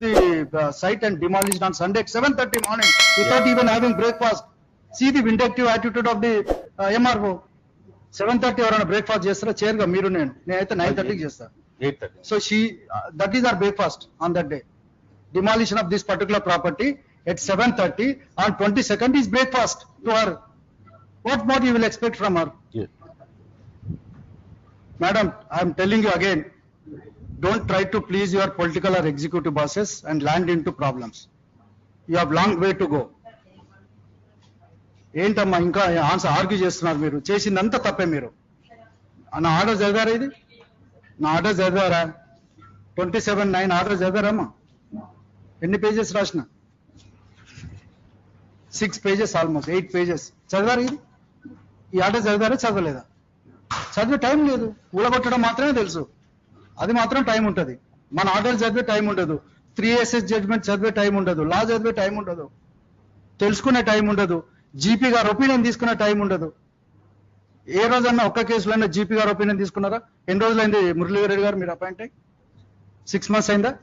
the uh, site and demolished on Sunday at 7:30 morning without even having breakfast. See the vindictive attitude of the uh, MRO. 7:30 ఎవరైనా breakfast చేస్తారా చేరుగా మీరు నేను నేనైతే nine థర్టీకి చేస్తా eight thirty so she that is our breakfast on that day demolition of this particular property at 7:30 on 22nd is breakfast to her. What more you will expect from her? Madam, I am telling you again, don't try to please your political or executive bosses and land into problems. You have long way to go. ఏంటమ్మా ఇంకా answer argue చేస్తున్నారు మీరు చేసిందంతా తప్పే మీరు నా order చదివారా ఇది నా ఆర్డర్ చదివారా ట్వంటీ సెవెన్ నైన్ ఆర్డర్ చదివారమ్మా ఎన్ని పేజెస్ రాసిన six pages almost eight pages చదివారు ఇది ఈ ఆర్డర్ చదివారా చదవలేదా? చదివే టైం లేదు. ఊలగొట్టడం మాత్రమే తెలుసు. అది మాత్రం టైం ఉంటుంది. మన ఆర్డర్ చదివే టైం ఉండదు. త్రీ ఎస్ఎస్ జడ్జ్మెంట్ చదివే టైం ఉండదు. లా చదివే టైం ఉండదు. తెలుసుకునే టైం ఉండదు. జీపీ గారు ఒపీనియన్ తీసుకునే టైం ఉండదు. ఏ రోజన్నా ఒక్క కేసులైనా జీపీ గారు ఒపీనియన్ తీసుకున్నారా? ఎన్ని రోజులైంది మురళీధర్ గారు మీరు అపాయింట్ అయ్యి? సిక్స్ మంత్స్ అయిందా?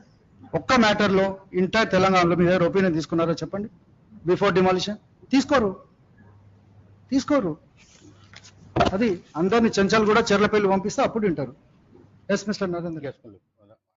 ఒక్క మ్యాటర్లో ఇంటర్ తెలంగాణలో మీ దగ్గర ఒపీనియన్ తీసుకున్నారా చెప్పండి? బిఫోర్ డిమాలిషన్ తీసుకోరు. తీసుకోరు. అది అందరిని చెంచాలు కూడా చెర్లపల్లి పంపిస్తే అప్పుడు వింటారు. Yes mister Narendra